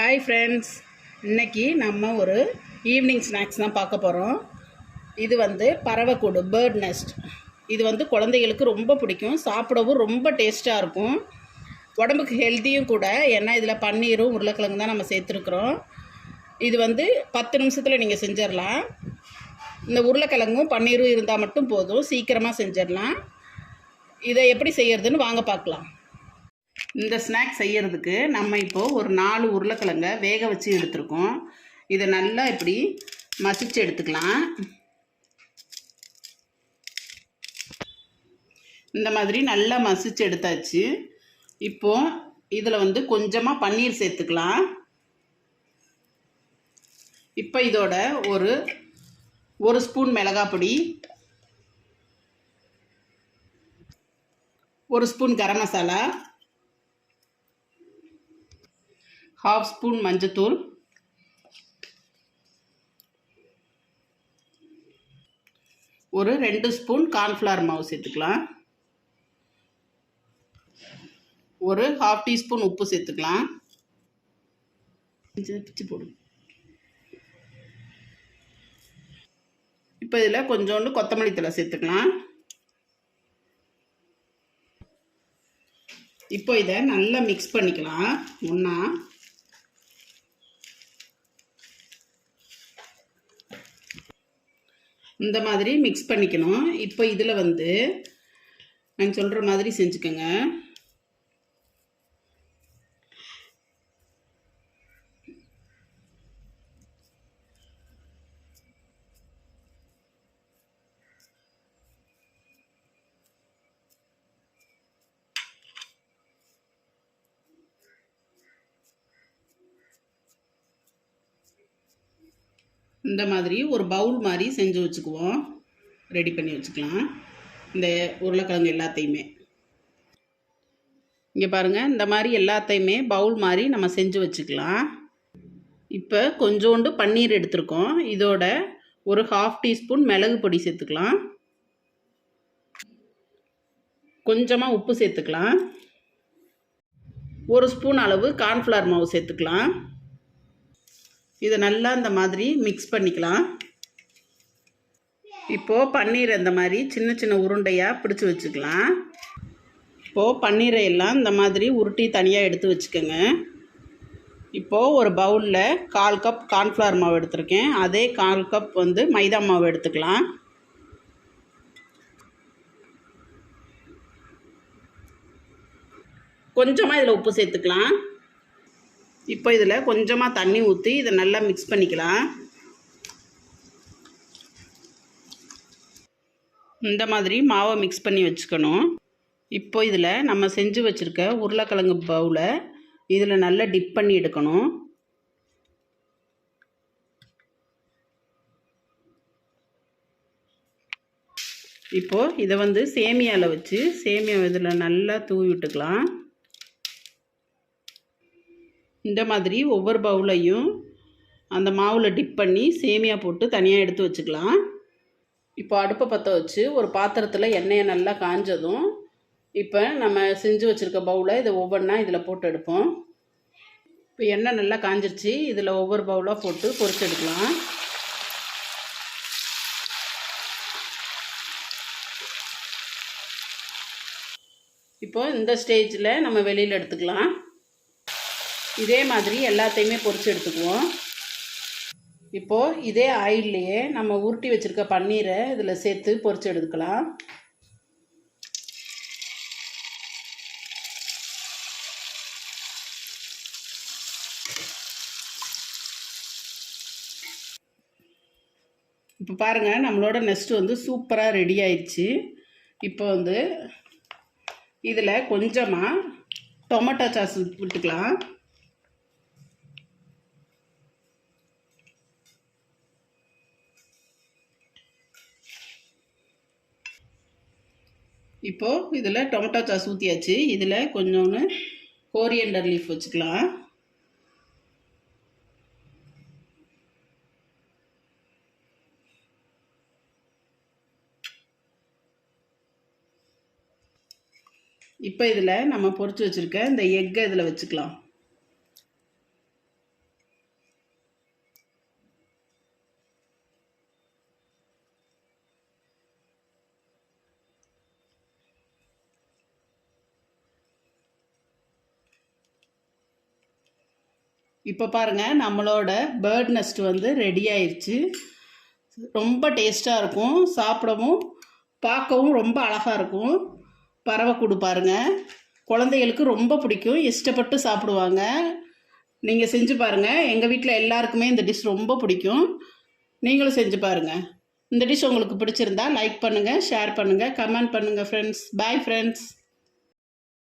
Hi friends இன்றைக்கி நம்ம ஒரு ஈவினிங் ஸ்நாக்ஸ் தான் பார்க்க போகிறோம் இது வந்து பறவைக்கூடு பேர்ட் நெஸ்ட் இது வந்து குழந்தைகளுக்கு ரொம்ப பிடிக்கும். சாப்பிடவும் ரொம்ப டேஸ்ட்டாக இருக்கும். உடம்புக்கு ஹெல்த்தியும் கூட. ஏன்னா இதில் பன்னீரும் உருளைக்கிழங்கு தான் நம்ம சேர்த்துருக்குறோம். இது வந்து பத்து நிமிஷத்தில் நீங்கள் செஞ்சிடலாம். இந்த உருளைக்கிழங்கும் பன்னீரும் இருந்தால் மட்டும் போதும். சீக்கிரமாக செஞ்சிடலாம். இதை எப்படி செய்யறதுன்னு வாங்க பார்க்கலாம். இந்த ஸ்நாக்ஸ் செய்யறதுக்கு நம்ம இப்போது ஒரு நாலு உருளைக்கிழங்க வேக வச்சு எடுத்துருக்கோம். இதை நல்லா இப்படி மசிச்சு எடுத்துக்கலாம். இந்த மாதிரி நல்லா மசிச்சு எடுத்தாச்சு. இப்போது இதில் வந்து கொஞ்சமாக பன்னீர் சேர்த்துக்கலாம். இப்போ இதோட ஒரு ஒரு ஸ்பூன் மிளகாய் பொடி ஒரு spoon garam masala half spoon மஞ்சத்தூள். ஒரு ரெண்டு ஸ்பூன் கார்ன்ஃப்ளவர் மாவு சேர்த்துக்கலாம். ஒரு ஹாஃப் டீஸ்பூன் உப்பு சேர்த்துக்கலாம். பிச்சு போடும் இப்போ இதில் கொஞ்சோண்டு கொத்தமல்லி தழை சேர்த்துக்கலாம். இப்போ இதை நல்லா மிக்ஸ் பண்ணிக்கலாம். ஒன்றா இந்த மாதிரி மிக்ஸ் பண்ணிக்கணும். இப்போ இதில் வந்து நான் சொல்கிற மாதிரி செஞ்சுக்கோங்க. இந்த மாதிரி ஒரு பவுல் மாதிரி செஞ்சு வச்சுக்குவோம். ரெடி பண்ணி வச்சுக்கலாம். இந்த உருளைக்கிழங்கு எல்லாத்தையுமே. இங்கே பாருங்கள் இந்த மாதிரி எல்லாத்தையுமே பவுல் மாதிரி நம்ம செஞ்சு வச்சுக்கலாம். இப்போ கொஞ்சோண்டு பன்னீர் எடுத்திருக்கோம். இதோட ஒரு ஹாஃப் டீஸ்பூன் மிளகு பொடி சேர்த்துக்கலாம். கொஞ்சமாக உப்பு சேர்த்துக்கலாம். ஒரு ஸ்பூன் அளவு கார்ன்ஃப்ளவர் மாவு சேர்த்துக்கலாம். இதை நல்லா இந்த மாதிரி மிக்ஸ் பண்ணிக்கலாம். இப்போது பன்னீர் இந்த மாதிரி சின்ன சின்ன உருண்டையாக பிடிச்சி வச்சுக்கலாம். இப்போது பன்னீரை எல்லாம் இந்த மாதிரி உருட்டி தனியாக எடுத்து வச்சுக்கோங்க. இப்போது ஒரு பவுலில் கால் கப் கார்ன்ஃப்ளவர் மாவு எடுத்திருக்கேன். அதே கால் கப் வந்து மைதா மாவு எடுத்துக்கலாம். கொஞ்சமாக இதில் உப்பு சேர்த்துக்கலாம். இப்போ இதில் கொஞ்சமாக தண்ணி ஊற்றி இதை நல்லா மிக்ஸ் பண்ணிக்கலாம். இந்த மாதிரி மாவை மிக்ஸ் பண்ணி வச்சுக்கணும். இப்போ இதில் நம்ம செஞ்சு வச்சுருக்க உருளைக்கிழங்கு பவுலை இதில் நல்லா டிப் பண்ணி எடுக்கணும். இப்போது இதை வந்து சேமியாவில் வச்சு சேமியா இதில் நல்லா தூவி விட்டுக்கலாம். இந்த மாதிரி ஒவ்வொரு பவுலையும் அந்த மாவில் டிப் பண்ணி சேமியா போட்டு தனியாக எடுத்து வச்சுக்கலாம். இப்போ அடுப்பை பற்ற வச்சு ஒரு பாத்திரத்தில் எண்ணெயை நல்லா காஞ்சதும் இப்போ நம்ம செஞ்சு வச்சுருக்க பவுலை இதை ஒவ்வொன்றா இதில் போட்டு எடுப்போம். இப்போ எண்ணெய் நல்லா காஞ்சிருச்சு இதில் ஒவ்வொரு பவுலாக போட்டு பொறிச்சு எடுக்கலாம். இப்போ இந்த ஸ்டேஜில் நம்ம வெளியில் எடுத்துக்கலாம். இதே மாதிரி எல்லாத்தையுமே பொறிச்சு எடுத்துக்குவோம். இப்போது இதே ஆயில்லையே நம்ம உருட்டி வச்சுருக்க பன்னீரை இதில் சேர்த்து பொறிச்சு எடுத்துக்கலாம். இப்போ பாருங்கள் நம்மளோட நெஸ்ட்டு வந்து சூப்பராக ரெடி ஆயிடுச்சு. இப்போ வந்து இதில் கொஞ்சமாக டொமேட்டோ சாஸ் விட்டுக்கலாம். இப்போது இதில் டொமேட்டோ சாஸ் ஊற்றியாச்சு இதில் கொஞ்சோன்னு கோரியண்டர் லீஃப் வச்சுக்கலாம். இப்போ இதில் நம்ம பொறிச்சு வச்சுருக்க இந்த எக்கை இதில் வச்சுக்கலாம். இப்போ பாருங்கள் நம்மளோட பேர்ட் நெஸ்ட் வந்து ரெடி ஆயிடுச்சு ரொம்ப டேஸ்ட்டாக இருக்கும். சாப்பிடவும் பார்க்கவும் ரொம்ப அழகாக இருக்கும். பறவை கொடு பாருங்க. குழந்தைகளுக்கு ரொம்ப பிடிக்கும். இஷ்டப்பட்டு சாப்பிடுவாங்க. நீங்கள் செஞ்சு பாருங்கள் எங்கள் வீட்டில் எல்லாருக்குமே இந்த டிஷ் ரொம்ப பிடிக்கும். நீங்களும் செஞ்சு பாருங்கள் இந்த டிஷ் உங்களுக்கு பிடிச்சிருந்தா லைக் பண்ணுங்கள் ஷேர் பண்ணுங்கள் கமெண்ட் பண்ணுங்கள் ஃப்ரெண்ட்ஸ் பாய் ஃப்ரெண்ட்ஸ்